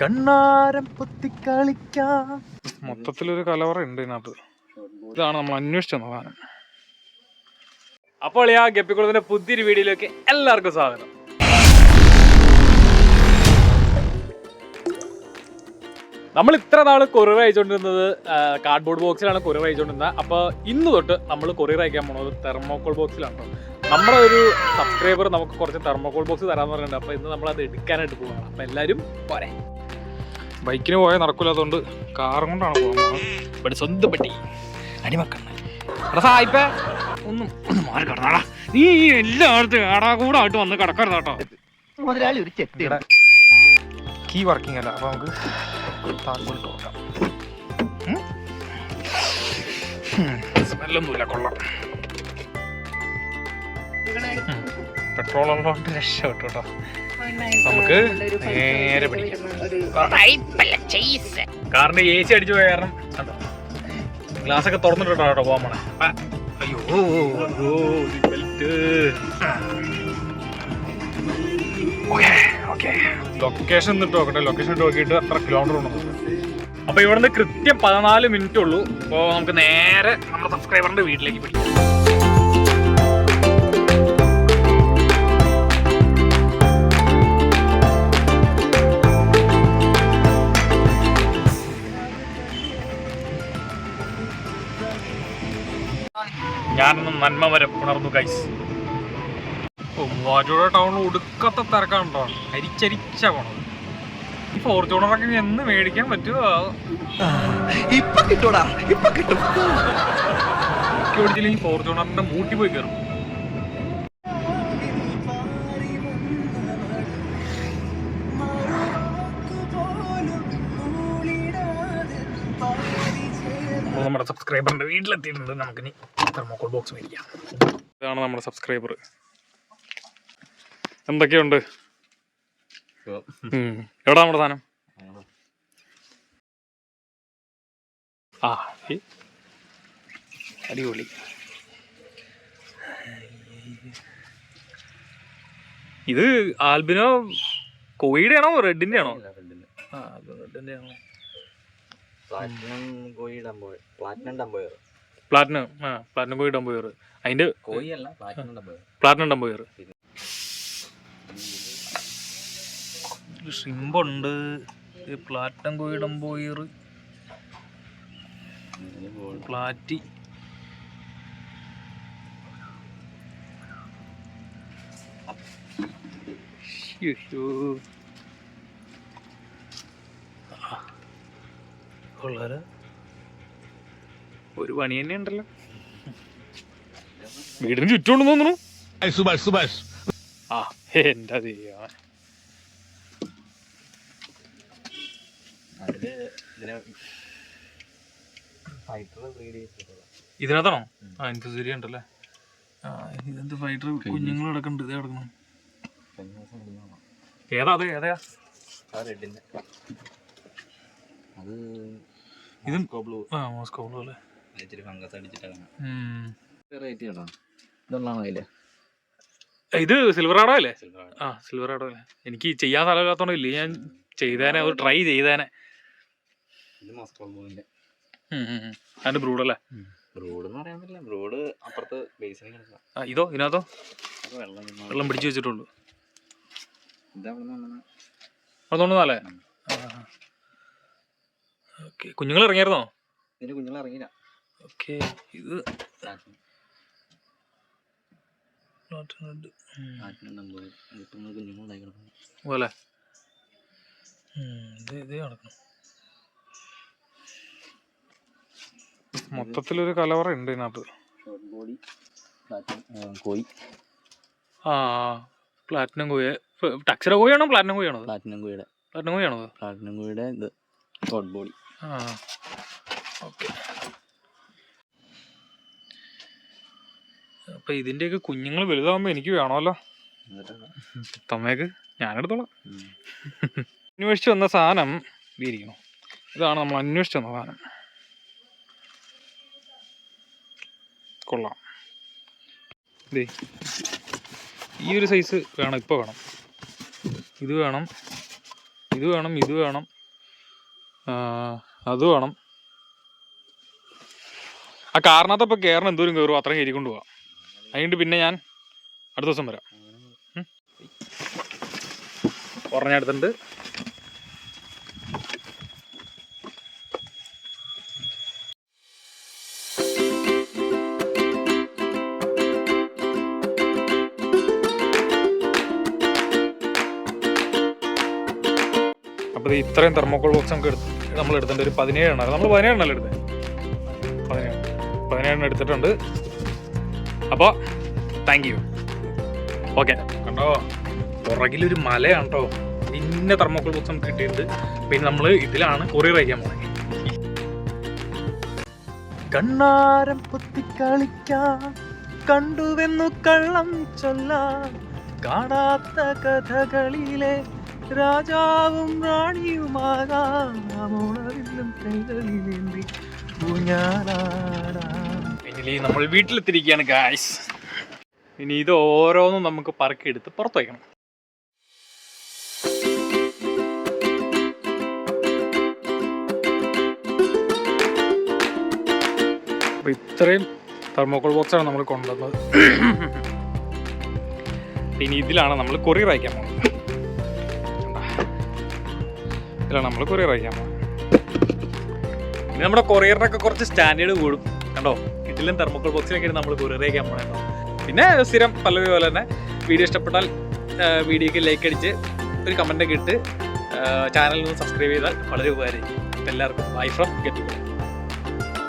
കണ്ണാരം പൊത്തി കളിക്കാം. മൊത്തത്തിലൊരു കലവറ ഉണ്ട് ഇതിനകത്ത്. ഇതാണ് നമ്മൾ അന്വേഷിച്ചത് സാധനം. അപ്പോൾ ആ ഗപ്പിക്കുളത്തിന്റെ പുതിയൊരു വീഡിയോയിലേക്ക് എല്ലാവർക്കും സ്വാഗതം. നമ്മൾ ഇത്ര നാൾ കൊറിയർ അയച്ചുകൊണ്ടിരുന്നത് കാർഡ്ബോർഡ് ബോക്സിലാണ് കൊറിയർ അയച്ചുകൊണ്ടിരുന്നത് അപ്പോൾ ഇന്ന് തൊട്ട് നമ്മൾ കൊറിയർ അയക്കാൻ പോണത് തെർമോക്കോൾ ബോക്സിലാണ് നമ്മുടെ ഒരു സബ്സ്ക്രൈബർ നമുക്ക് കുറച്ച് തെർമോക്കോൾ ബോക്സ് തരാമെന്ന് പറഞ്ഞിട്ടുണ്ട്. അപ്പോൾ ഇന്ന് നമ്മൾ അത് എടുക്കാനായിട്ട് പോകണം അപ്പോൾ എല്ലാവരും പോരെ. ബൈക്കിന് പോയാൽ നടക്കില്ലാത്തതുകൊണ്ട് കാറും കൊണ്ടാണ് പോകുന്നത് ഇവിടെ സ്വന്തം പറ്റി അടിമക്കണ്ണ എടാ സായിപ്പേ ഒന്നും ഒന്ന് മാറി കിടന്നാടാ. നീ വന്ന് കിടക്കരുത് കേട്ടോ. മുതലാളി ഒരു ചെത്തി കീ വർക്കിംഗ് അല്ല അപ്പൊ നമുക്ക് താക്കോൽ സ്മെല്ലൊന്നുമില്ല കൊള്ളാം. പെട്രോൾ ഉള്ളതുകൊണ്ട് രക്ഷപ്പെട്ടു കേട്ടോ. നമുക്ക് നേരെ പിടിക്കാം. കാറിന്റെ എ സി അടിച്ചു പോയ കാരണം ഗ്ലാസ് ഒക്കെ തുറന്നിട്ടോ കേട്ടോ പോകാൻ പോണേ. അയ്യോ ലൊക്കേഷൻ ഇട്ട് നോക്കട്ടെ. ലൊക്കേഷൻ ഇട്ട് നോക്കിയിട്ട് എത്ര കിലോമീറ്റർ ഉണ്ടെന്ന് അപ്പൊ ഇവിടുന്ന് കൃത്യം പതിനാല് മിനിറ്റ് ഉള്ളൂ. അപ്പോൾ നമുക്ക് നേരെ നമ്മുടെ സബ്സ്ക്രൈബറിന്റെ വീട്ടിലേക്ക് പിടിക്കാം. ഞാനൊന്ന് നന്മ വരെ ഉണർന്നു കൈസ് മൂവാറ്റൂടെ ടൗൺ ഒടുക്കത്തെ തിരക്കാണോ അരിച്ചരിച്ച പോണം. ഈ ഫോർച്യൂണറൊക്കെ ഒക്കെ എന്ന് മേടിക്കാൻ പറ്റുമോ ഇപ്പൊ കിട്ടൂടാ ഇപ്പൊ കിട്ടും. ഓടിച്ചില്ലെങ്കിൽ ഫോർച്യൂണറിന്റെ മൂട്ടി പോയി കയറും നമ്മുടെ സബ്സ്ക്രൈബറിന്റെ വീട്ടിലെത്തിയിട്ടുണ്ട് നമുക്കിനി. തെർമോക്കോൾ ബോക്സ് മേടിക്കാം ഇതാണ് നമ്മുടെ സബ്സ്ക്രൈബർ എന്തൊക്കെയുണ്ട്? എവിടെ എവിടാ നമ്മുടെ സാധനം? ആ ഈ. അടിപൊളി. ഇത് ആൽബിനോ കോയിയുടെ ആണോ റെഡിന്റെ ആണോ ആ റെഡിന്റെ ആണോ പ്ലാറ്റിനം കോഴിയുടെ പ്ലാറ്റിനം ഡംബോയർ പ്ലാറ്റിനം ആ പ്ലാറ്റിനം കോയി ഡംബോയർ അതിന്റെ കോഴി പ്ലാറ്റിനം ഡംബോയർ സിമ്പുണ്ട്. ഷിമ്പുണ്ട് പ്ലാറ്റിനം കോയി ഡംബോയർ പ്ലാറ്റി. ശ്ശോ. ഒരു പണി തന്നെ ഉണ്ടല്ലോ വീടിന് ചുറ്റും തോന്നുന്നു. സുഭാഷ് സുഭാഷ്. ആ എന്താ ചെയ്യാ? അതിൽ ഇതിന് ഫൈറ്റർ ബ്രീഡ് ചെയ്തിട്ടുള്ള ഇതിനകത്താണോ? ആ എനിക്ക് ശരി ഉണ്ടല്ലേ ആ ഇതെന്ത് ഫൈറ്റർ കുഞ്ഞുങ്ങൾ കിടക്കുന്നുണ്ട് ഇതേ കിടക്കണം ഏതാ അത്? ഏതാ? റെഡിന്റെ. അത് ഇതും ബ്ലൂ. ആ മോസ്കോ ബ്ലൂ അല്ലേ? ഇച്ചിരി ഫംഗസ് അടിച്ചിട്ടാണ്. റേറ്റ് ചെയ്യണോ ഇതുള്ളതാണോ അതിൽ? ഇത് സിൽവർ ആടോ അല്ലേ ആ സിൽവർ ആടോ അല്ലേ എനിക്ക് ചെയ്യാൻ സ്ഥലമില്ലാത്തോണ്ട് ഇല്ല. ഞാൻ ചെയ്തേനെ ഒരു ട്രൈ ചെയ്തേനെ. അതിന്റെ ബ്രൂഡ് അല്ലേ? ബ്രൂഡ് എന്ന് പറയാൻ പറ്റില്ല. ബ്രോഡ് അപ്പുറത്ത് ബേസിന് ആ ഇതോ ഇതിനകത്തോ? വെള്ളം പിടിച്ചു വെച്ചിട്ടുള്ളൂ. ഓക്കെ. കുഞ്ഞുങ്ങൾ ഇറങ്ങിയായിരുന്നോ? കുഞ്ഞുങ്ങൾ ഇറങ്ങിയില്ല. ഓക്കെ. ഇത് പോലെ നടക്കണം. മൊത്തത്തിലൊരു കലവറ ഉണ്ട് ഇതിനകത്ത്. കോഴി ആ പ്ലാറ്റിനം കോയ ടക്സിറ കോഴിയാണോ പ്ലാറ്റിനം കോഴിയാണോ പ്ലാറ്റിനം കോഴിയുടെ പ്ലാറ്റിനം കോഴിയാണോ പ്ലാറ്റിനം കോഴിയുടെ ഇത്? ഷോർട്ട് ബോഡി ആ ഓക്കെ. അപ്പൊ ഇതിന്റെയൊക്കെ കുഞ്ഞുങ്ങൾ വലുതാവുമ്പോ എനിക്ക് വേണമല്ലോ. തമ്മേക്ക് ഞാനെടുത്തോളാം. അന്വേഷിച്ച് വന്ന സാധനം വീരിക്കണം ഇതാണ് നമ്മൾ അന്വേഷിച്ച് വന്ന സാധനം. കൊള്ളാം. ദേ ഈ ഒരു സൈസ് വേണം ഇപ്പൊ വേണം. ഇത് വേണം ഇത് വേണം ഇത് വേണം. അത് വേണം. ആ കാരണത്തപ്പോ കേരളം കയറണം എന്തോരം കയറും അത്രയും കയറിക്കൊണ്ട് പോവാം. അതുകൊണ്ട് പിന്നെ ഞാൻ അടുത്ത ദിവസം വരാം. പറഞ്ഞെടുത്തിട്ടുണ്ട് അപ്പോൾ ഇത്രയും തെർമോക്കോൾ ബോക്സ് നമുക്ക് എടുത്ത് നമ്മൾ എടുത്തിട്ടുണ്ട് ഒരു പതിനേഴ് എണ്ണം നമ്മൾ പതിനേഴ് എണ്ണല്ലേ എടുത്തത് പതിനേഴ്. പതിനേഴ് എണ്ണം എടുത്തിട്ടുണ്ട്. അപ്പോൾ താങ്ക് യു ഓക്കെ കണ്ടോ? പുറകിലൊരു മലയാണ് കേട്ടോ ഇന്ന തെർമോക്കോൾ ബോക്സ് നമുക്ക് കിട്ടിയിട്ടുണ്ട്. പിന്നെ നമ്മൾ ഇതിലാണ് കൊറിയർ അയക്കാൻ പോകുന്നത് കണ്ണാരം പൊത്തിക്കളിക്കാം കണ്ടുവെന്നു കള്ളം ചൊല്ലാം. കാണാത്ത കഥകളിലെ രാജാവും റാണിയുമാകാം. ഉണവിലും കൈകളിലേന്തി ഊഞ്ഞാലാടാം. ഇനി നമ്മൾ വീട്ടിലെത്തിരിക്കുകയാണ് ഗായ്സ് ഇനി ഇത് ഓരോന്നും നമുക്ക് പറക്കിയെടുത്ത് പുറത്ത് വയ്ക്കണം. അപ്പോൾ ഇത്രയും തെർമോക്കോൾ ബോക്സാണ് നമ്മൾ കൊണ്ടുവന്നത്. ഇനി ഇതിലാണ് നമ്മൾ കൊറിയർ അയക്കാൻ പോകുന്നത്? ഇതിലാണ് നമ്മൾ കൊറിയർ അയക്കാൻ പോകുന്നത് ഇനി നമ്മുടെ കൊറിയറിനൊക്കെ കുറച്ച് സ്റ്റാൻഡേർഡ് കൂടും. കണ്ടോ? ഇതിലും തെർമോക്കോൾ ബോക്സിലൊക്കെ നമ്മൾ അയക്കാൻ പോകണോ പിന്നെ സ്ഥിരം പല്ലവി പോലെ തന്നെ വീഡിയോ ഇഷ്ടപ്പെട്ടാൽ വീഡിയോക്ക് ലൈക്ക് അടിച്ച് ഒരു കമന്റൊക്കെ ഇട്ട് ചാനലിൽ നിന്ന് സബ്സ്ക്രൈബ് ചെയ്താൽ വളരെ ഉപകാരമായിരിക്കും. എല്ലാവർക്കും ബൈ ഫ്രം ഗെറ്റ്